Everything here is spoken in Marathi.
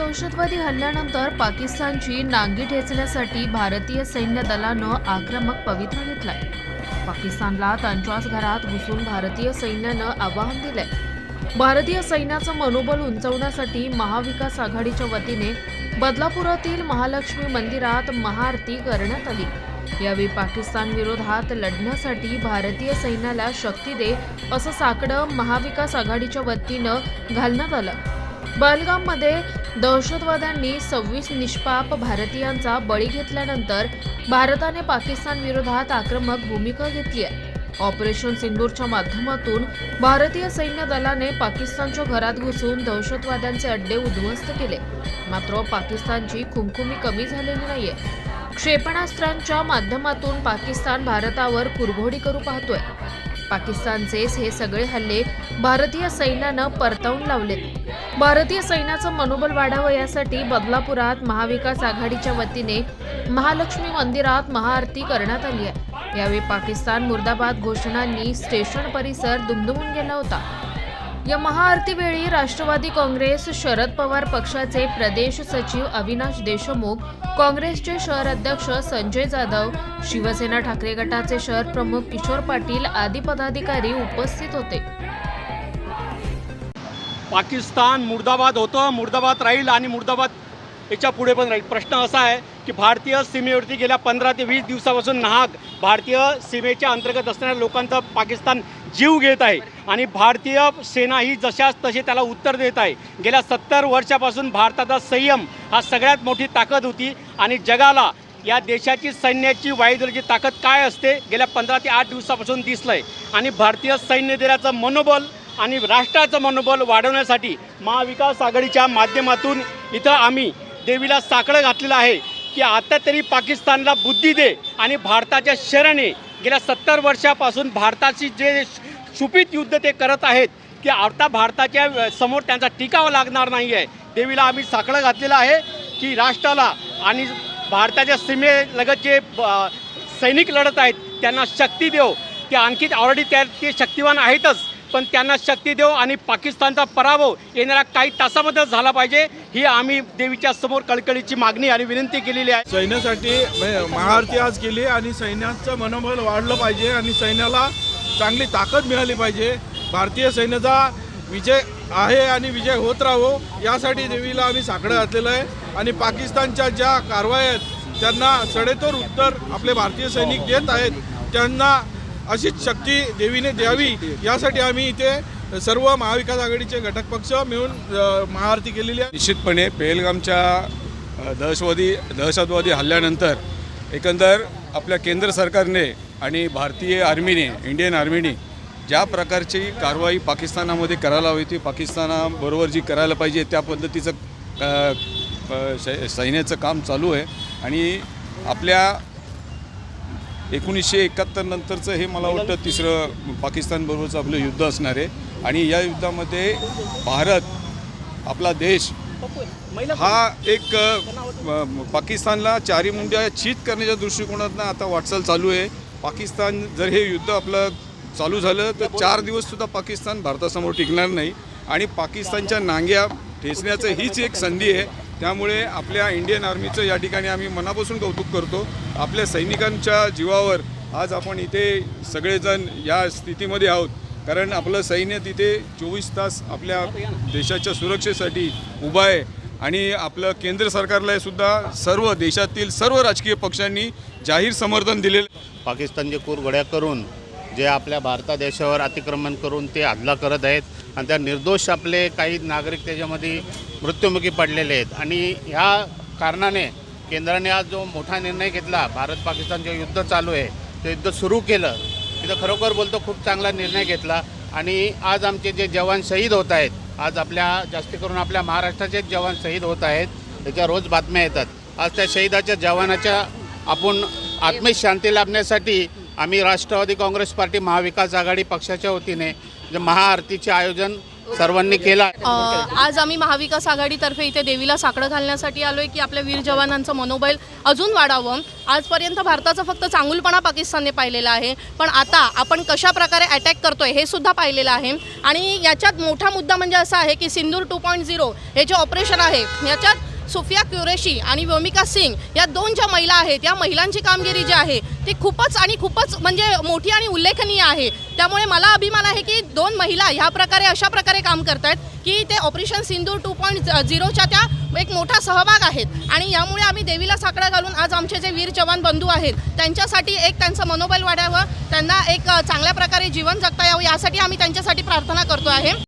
दहशतवादी हल्ल्यानंतर पाकिस्तानची नांगी ठेचण्यासाठी भारतीय सैन्य दलानं आक्रमक पवित्रा घेतलाय. पाकिस्तानला त्यांच्याच घरात घुसून भारतीय सैन्यानं आवाहन दिलंय. भारतीय सैन्याचं मनोबल उंचवण्यासाठी महाविकास आघाडीच्या वतीने बदलापुरातील महालक्ष्मी मंदिरात महाआरती करण्यात आली. यावेळी पाकिस्तान विरोधात लढण्यासाठी भारतीय सैन्याला शक्ती दे असं साकडं महाविकास आघाडीच्या वतीनं घालण्यात आलं. बलगाममध्ये दहशतवाद्यांनी सव्वीस निष्पाप भारतीयांचा बळी घेतल्यानंतर भारताने पाकिस्तान विरोधात आक्रमक भूमिका घेतली आहे. ऑपरेशन सिंदूरच्या माध्यमातून भारतीय सैन्य दलाने पाकिस्तानच्या घरात घुसून दहशतवाद्यांचे अड्डे उद्ध्वस्त केले. मात्र पाकिस्तानची खुमखुमी कमी झालेली नाहीये. क्षेपणास्त्रांच्या माध्यमातून पाकिस्तान भारतावर कुरघोडी करू पाहतोय. पाकिस्तानचे हे सगळे हल्ले भारतीय सैन्यानं परतावून लावलेत. भारतीय सैन्याचं मनोबल वाढावं यासाठी बदलापुरात महाविकास आघाडीच्या वतीने महालक्ष्मी मंदिरात महाआरती करण्यात आली आहे. यावेळी पाकिस्तान मुर्दाबाद घोषणांनी स्टेशन परिसर दुमदुमून गेला होता. या महाआरतीवेळी राष्ट्रवादी काँग्रेस शरद पवार पक्षाचे प्रदेश सचिव अविनाश देशमुख काँग्रेसचे शहर अध्यक्ष संजय जाधव शिवसेना ठाकरे गटाचे शहर प्रमुख किशोर पाटील आदी पदाधिकारी उपस्थित होते. पाकिस्तान मुर्दाबाद होतं मुर्दाबाद राहील आणि मुर्दाबाद याच्यापुढे पण राहील. प्रश्न असा आहे की भारतीय सीमेवरती गेल्या पंधरा ते वीस दिवसापासून नाहक भारतीय सीमेच्या अंतर्गत असणाऱ्या लोकांचा पाकिस्तान जीव घेत आहे आणि भारतीय सेना ही जशाच तशी त्याला उत्तर देत आहे. गेल्या सत्तर वर्षापासून भारताचा संयम हा सगळ्यात मोठी ताकद होती आणि जगाला या देशाची सैन्याची वायुदलाची ताकद काय असते? गेल्या पंधरा ते आठ दिवसापासून दिसलं आहे आणि भारतीय सैन्य दलाचं मनोबल आणि राष्ट्राचं मनोबल वाढवण्यासाठी महाविकास आघाडीच्या माध्यमातून इथं आम्ही देवीला साकडं घातलेलं आहे की आता तरी पाकिस्तानला बुद्धी दे आणि भारताच्या शरणे गेल्या सत्तर वर्षापासून भारताची जे सुपीत युद्ध ते करत आहेत की आता भारताच्या समोर त्यांचा टिकावं लागणार नाही आहे. देवीला आम्ही साकडं घातलेलं आहे की राष्ट्राला आणि भारताच्या सीमेलगत जे सैनिक लढत आहेत त्यांना शक्ती देव ते आणखी ऑलरेडी त्या ते शक्तिवान आहेतच. पण त्यांना शक्ती देव आणि पाकिस्तानचा पराभव येणाऱ्या काही तासामध्ये झाला पाहिजे ही आम्ही देवीच्या समोर कळकळीची मागणी आणि विनंती केलेली आहे. सैन्यासाठी महाआरती आज केली आणि सैन्याचं मनोबल वाढलं पाहिजे आणि सैन्याला चांगली ताकद मिळाली पाहिजे. भारतीय सैन्याचा विजय आहे आणि विजय होत राहो यासाठी देवीला आम्ही साकडं घातलेलं आहे. आणि पाकिस्तानच्या ज्या कारवाया आहेत त्यांना सडेतोड उत्तर आपले भारतीय सैनिक देत आहेत त्यांना अशीच शक्ती देवीने द्यावी यासाठी आम्ही इथे सर्व महाविकास आघाडीचे घटक पक्ष मिळून महाआरती केलेली आहे. निश्चितपणे पेहलगामच्या दहशवादी दहशतवादी दहशतवादी हल्ल्यानंतर एकंदर आपल्या केंद्र सरकारने आणि भारतीय आर्मीने इंडियन आर्मीने ज्या प्रकारची कारवाई पाकिस्तानामध्ये करायला हवी ती पाकिस्तानाबरोबर जी करायला पाहिजे त्या पद्धतीचं सैन्याचं काम चालू आहे. आणि आपल्या एकोणीसशे एकाहत्तर नंतरचं हे मला वाटतं तिसरं पाकिस्तानबरोबरचं आपलं युद्ध असणार आहे. आणि या युद्धामध्ये भारत आपला देश हा एक पाकिस्तानला चारी मुंड्या चित करण्याच्या दृष्टिकोनातनं आता वाटचाल चालू आहे. पाकिस्तान जर हे युद्ध आपलं चालू झालं तर चार दिवससुद्धा पाकिस्तान भारतासमोर टिकणार नाही. आणि पाकिस्तानच्या नांग्या ठेचण्याचं हीच एक संधी आहे. त्यामुळे आपल्या इंडियन आर्मीचं या ठिकाणी आम्ही मनापासून कौतुक करतो. आपल्या सैनिकांच्या जीवावर आज आपण इथे सगळेजण या स्थितीमध्ये आहोत. कारण आपलं सैन्य तिथे चोवीस तास आपल्या देशाच्या सुरक्षेसाठी उभं आहे. आणि आपलं केंद्र सरकारला सुद्धा सर्व देशातील सर्व राजकीय पक्षांनी जाहीर समर्थन दिलेलं पाकिस्तानचे कुरघोड्या करून जे आपल्या भारता देशावर अतिक्रमण करून ते हल्ला करत आहेत आणि त्या निर्दोष आपले काही नागरिक त्याच्यामध्ये मृत्युमुखी पडलेले आहेत. आणि ह्या कारणाने केंद्राने आज जो मोठा निर्णय घेतला भारत पाकिस्तान जे युद्ध चालू आहे ते युद्ध सुरू केलं तिथं खरोखर बोलतो खूप चांगला निर्णय घेतला. आणि आज आमचे जे जवान शहीद होत आहेत आज आपल्या जास्ती करून आपल्या महाराष्ट्राचे जवान शहीद होत आहेत त्याच्या रोज बातम्या येतात. आज त्या शहीदाच्या जवानाच्या आपण आत्मिक शांती लाभण्यासाठी आम्ही राष्ट्रवादी काँग्रेस पार्टी महाविकास आघाडी पक्षाच्या वतीने जे महाआरतीचे आयोजन सर्वांनी केलं अ, आज आम्ही महाविकास आघाडीतर्फे इथे देवीला साकडं घालण्यासाठी आलोय की आपल्या वीर जवानांचं मनोबल अजून वाढावं. आजपर्यंत भारताचा फक्त चांगुलपणा पाकिस्तानने पाहिलेला आहे. पण आता आपण कशा प्रकारे अटॅक करतोय हे सुद्धा पाहिलेलं आहे. आणि याच्यात मोठा मुद्दा म्हणजे असा आहे की सिंदूर टू पॉईंट झिरो हे जे ऑपरेशन आहे याच्यात सुफिया क्युरेशी आणि व्योमिका सिंग या दोन ज्या महिला आहेत या महिलांची कामगिरी जी आहे ती खूपच आणि खूपच म्हणजे मोठी आणि उल्लेखनीय आहे. त्यामुळे मला अभिमान आहे की दोन महिला ह्या प्रकारे अशा प्रकारे काम करतायत की ते ऑपरेशन सिंधू टू पॉईंट झिरोच्या त्या एक मोठा सहभाग आहेत. आणि यामुळे आम्ही देवीला साकडा घालून आज आमचे जे वीर जवान बंधू आहेत त्यांच्यासाठी एक त्यांचं मनोबल वाढावं त्यांना एक चांगल्या प्रकारे जीवन जगता यावं यासाठी आम्ही त्यांच्यासाठी प्रार्थना करतो आहे.